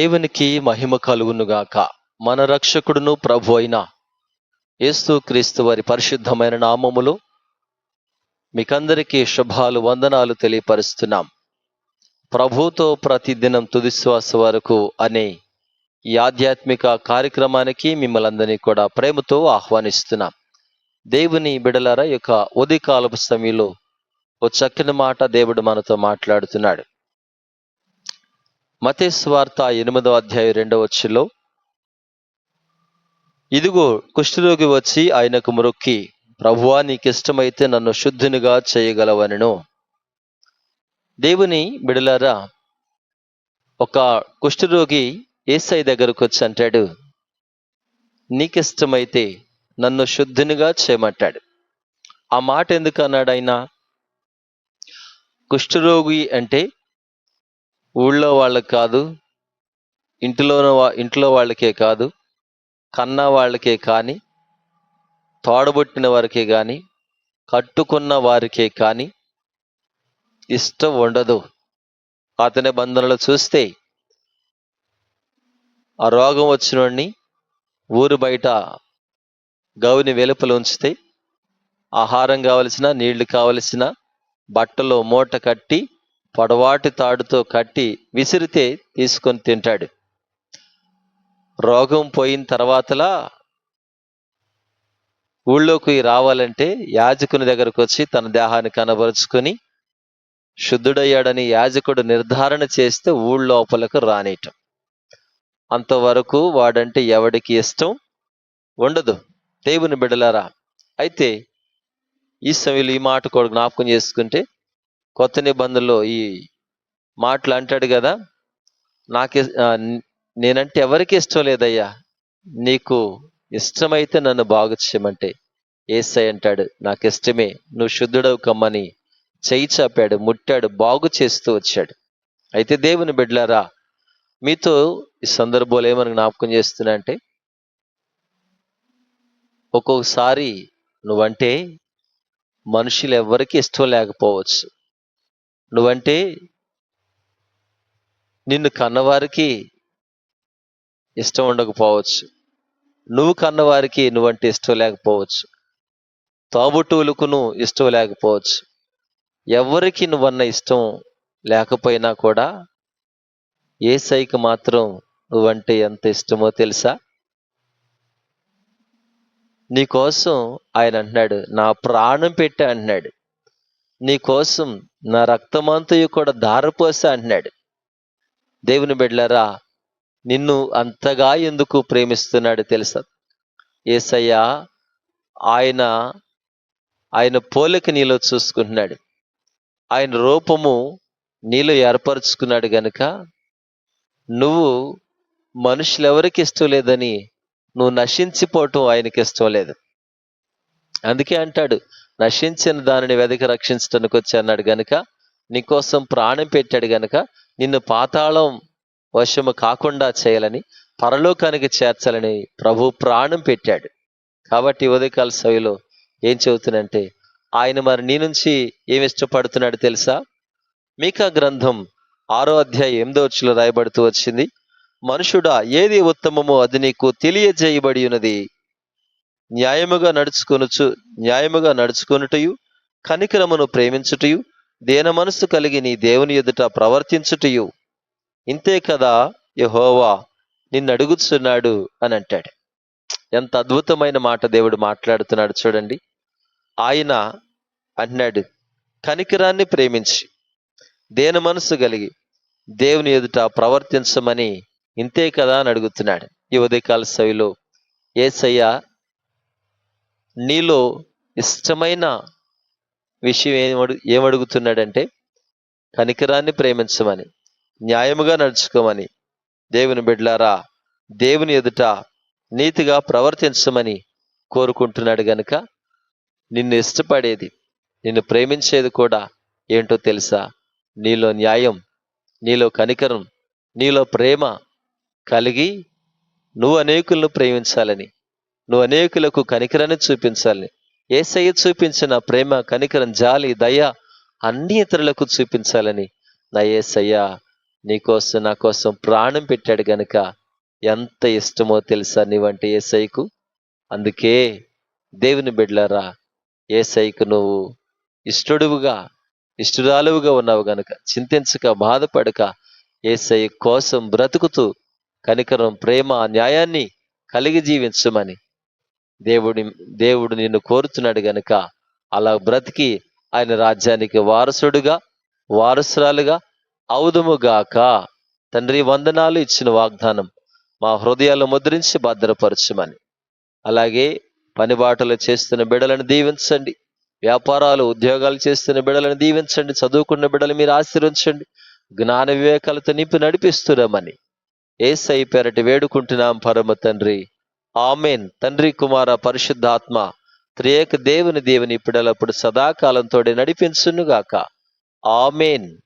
దేవునికి మహిమ కలుగునుగాక. మన రక్షకుడును ప్రభు అయిన యేసు క్రీస్తు వారి పరిశుద్ధమైన నామములు మీకందరికీ శుభాలు వందనాలు తెలియపరుస్తున్నాం. ప్రభుతో ప్రతిదినం తుదిశ్వాస వరకు అనే ఈ ఆధ్యాత్మిక కార్యక్రమానికి మిమ్మల్ని అందరినీ కూడా ప్రేమతో ఆహ్వానిస్తున్నాం. దేవుని బిడలర యొక్క ఉదయకాలపు సమయంలో ఓ చక్కని మాట దేవుడు మనతో మాట్లాడుతున్నాడు. మతేశ్వార్త ఎనిమిదో అధ్యాయం రెండవ వచ్చులో ఇదిగో కుష్ఠరోగి వచ్చి ఆయనకు మొరొక్కి ప్రభువా నీకు ఇష్టమైతే నన్ను శుద్ధునిగా చేయగలవనను. దేవుని బిడలారా ఒక కుష్ఠరోగి ఏసై దగ్గరకు వచ్చి అంటాడు నీకిష్టమైతే నన్ను శుద్ధునిగా చేయమంటాడు. ఆ మాట ఎందుకు అన్నాడు ఆయన? కుష్ఠరోగి అంటే ఊళ్ళో వాళ్ళకి కాదు ఇంటిలోన ఇంట్లో వాళ్ళకే కాదు కన్న వాళ్ళకే కానీ తోడబుట్టిన వారికే కానీ కట్టుకున్న వారికే కానీ ఇష్టం ఉండదు. అతని బంధనలు చూస్తే ఆ రోగం వచ్చినోడిని ఊరు బయట గౌని వెలుపలు ఉంచితే ఆహారం కావలసిన నీళ్ళు కావలసిన బట్టలో మూట కట్టి పొడవాటి తాడుతో కట్టి విసిరితే తీసుకొని తింటాడు. రోగం పోయిన తర్వాతలా ఊళ్ళోకి రావాలంటే యాజకుని దగ్గరకు వచ్చి తన దేహాన్ని కనబరుచుకొని శుద్ధుడయ్యాడని యాజకుడు నిర్ధారణ చేస్తే ఊళ్ళోపలకు రానియటం అంతవరకు వాడంటే ఎవడికి ఇష్టం? ఉండదు. దేవుని బిడలారా అయితే ఈ సమయంలో ఈ మాట కూడా జ్ఞాపకం చేసుకుంటే కొత్త నిబంధనలో ఈ మాటలు అంటాడు కదా నాకు నేనంటే ఎవరికి ఇష్టం లేదయ్యా? నీకు ఇష్టమైతే నన్ను బాగు చేయమంటే. ఏసై అంటాడు నాకు ఇష్టమే నువ్వు శుద్ధుడవు కమ్మని. చెయ్యి చాపాడు ముట్టాడు బాగు చేస్తూ వచ్చాడు. అయితే దేవుని బిడ్లారా మీతో ఈ సందర్భంలో ఏమని జ్ఞాపకం చేస్తున్నా అంటే ఒక్కొక్కసారి నువ్వంటే మనుషులు ఎవరికి ఇష్టం లేకపోవచ్చు. నువ్వంటే నిన్ను కన్నవారికి ఇష్టం ఉండకపోవచ్చు. నువ్వు కన్నవారికి నువ్వంటే ఇష్టం లేకపోవచ్చు. తోబుటూలుకును ఇష్టం లేకపోవచ్చు. ఎవరికి నువ్వన్న ఇష్టం లేకపోయినా కూడా ఏ సైకి మాత్రం నువ్వంటే ఎంత ఇష్టమో తెలుసా? నీకోసం ఆయన అంటున్నాడు నా ప్రాణం పెట్టి అంటున్నాడు. నీకోసం నా రక్తమంతయు కూడా దారపోసా అంటున్నాడు. దేవుని బిడ్డలరా నిన్ను అంతగా ఎందుకు ప్రేమిస్తున్నాడు తెలుసా? ఏసయ్య ఆయన ఆయన పోలిక నీలో చూసుకుంటున్నాడు. ఆయన రూపము నీలో ఏర్పరచుకున్నాడు గనుక నువ్వు మనుషులు ఎవరికి ఇష్టం లేదని నువ్వు నశించిపోవటం ఆయనకి ఇష్టం లేదు. అందుకే అంటాడు నశించిన దానిని వెదకి రక్షించడానికి వచ్చి అన్నాడు గనుక నీకోసం ప్రాణం పెట్టాడు గనుక నిన్ను పాతాళం వశము కాకుండా చేయాలని పరలోకానికి చేర్చాలని ప్రభు ప్రాణం పెట్టాడు. కాబట్టి ఉదయకాల సవిలో ఏం చెబుతున్నంటే ఆయన మరి నీ నుంచి ఏమి ఇష్టపడుతున్నాడు తెలుసా? మీకా గ్రంథం ఆరో అధ్యాయం ఎనిమిదో వచ్చులో రాయబడుతూ వచ్చింది మనుషుడా ఏది ఉత్తమమో అది నీకు తెలియజేయబడి ఉన్నది. న్యాయముగా నడుచుకొనుచు న్యాయముగా నడుచుకొనుటయు కనికరమును ప్రేమించుటయు దేన మనస్సు కలిగి నీ దేవుని ఎదుట ప్రవర్తించుటయు. ఇంతే కదా యహోవా నిన్ను అడుగుతున్నాడు అని అంటాడు. ఎంత అద్భుతమైన మాట దేవుడు మాట్లాడుతున్నాడు చూడండి. ఆయన అన్నాడు కనికరాన్ని ప్రేమించి దేన మనసు కలిగి దేవుని ఎదుట ప్రవర్తించమని ఇంతే కదా అని అడుగుతున్నాడు. ఈ ఉదయకాల సవిలో ఏసయ్య నీలో ఇష్టమైన విషయం ఏమడు ఏమడుగుతున్నాడంటే కనికరాన్ని ప్రేమించమని న్యాయముగా నడుచుకోమని దేవుని బిడ్లారా దేవుని ఎదుట నీతిగా ప్రవర్తించమని కోరుకుంటున్నాడు గనుక నిన్ను ఇష్టపడేది నిన్ను ప్రేమించేది కూడా ఏంటో తెలుసా? నీలో న్యాయం నీలో కనికరం నీలో ప్రేమ కలిగి నువ్వు అనేకులను ప్రేమించాలని. నువ్వు అనేకులకు కనికరాన్ని చూపించాలి. ఏసయ్య చూపించిన ప్రేమ కనికరం జాలి దయ అన్ని ఇతరులకు చూపించాలని నా ఏసయ్య నీకోసం నా కోసం ప్రాణం పెట్టాడు గనుక ఎంత ఇష్టమో తెలుసా నీవంటే ఏసైకు అందుకే దేవుని బిడ్డలారా ఏసైకు నువ్వు ఇష్టడువుగా ఇష్టురాలువుగా ఉన్నావు గనుక చింతించక బాధపడక ఏసై కోసం బ్రతుకుతూ కనికరం ప్రేమ న్యాయాన్ని కలిగి జీవించమని దేవుడి దేవుడు నిన్ను కోరుతున్నాడు గనుక అలా బ్రతికి ఆయన రాజ్యానికి వారసుడుగా వారసురాలుగా అవుదుముగాక. తండ్రి వందనాలు ఇచ్చిన వాగ్దానం మా హృదయాలు ముద్రించి భద్రపరచమని. అలాగే పనిబాటలు చేస్తున్న బిడలను దీవించండి. వ్యాపారాలు ఉద్యోగాలు చేస్తున్న బిడలను దీవించండి. చదువుకున్న బిడలు మీరు ఆశీర్వించండి జ్ఞాన వివేకాలతో నింపి నడిపిస్తున్నామని ఏసై పెరటి వేడుకుంటున్నాం పరమ తండ్రి. ఆమెన్. తండ్రి కుమార పరిశుద్ధాత్మ త్రియేక దేవుని దేవుని పిడలప్పుడు సదాకాలంతోడే నడిపించునుగాక. ఆమెన్.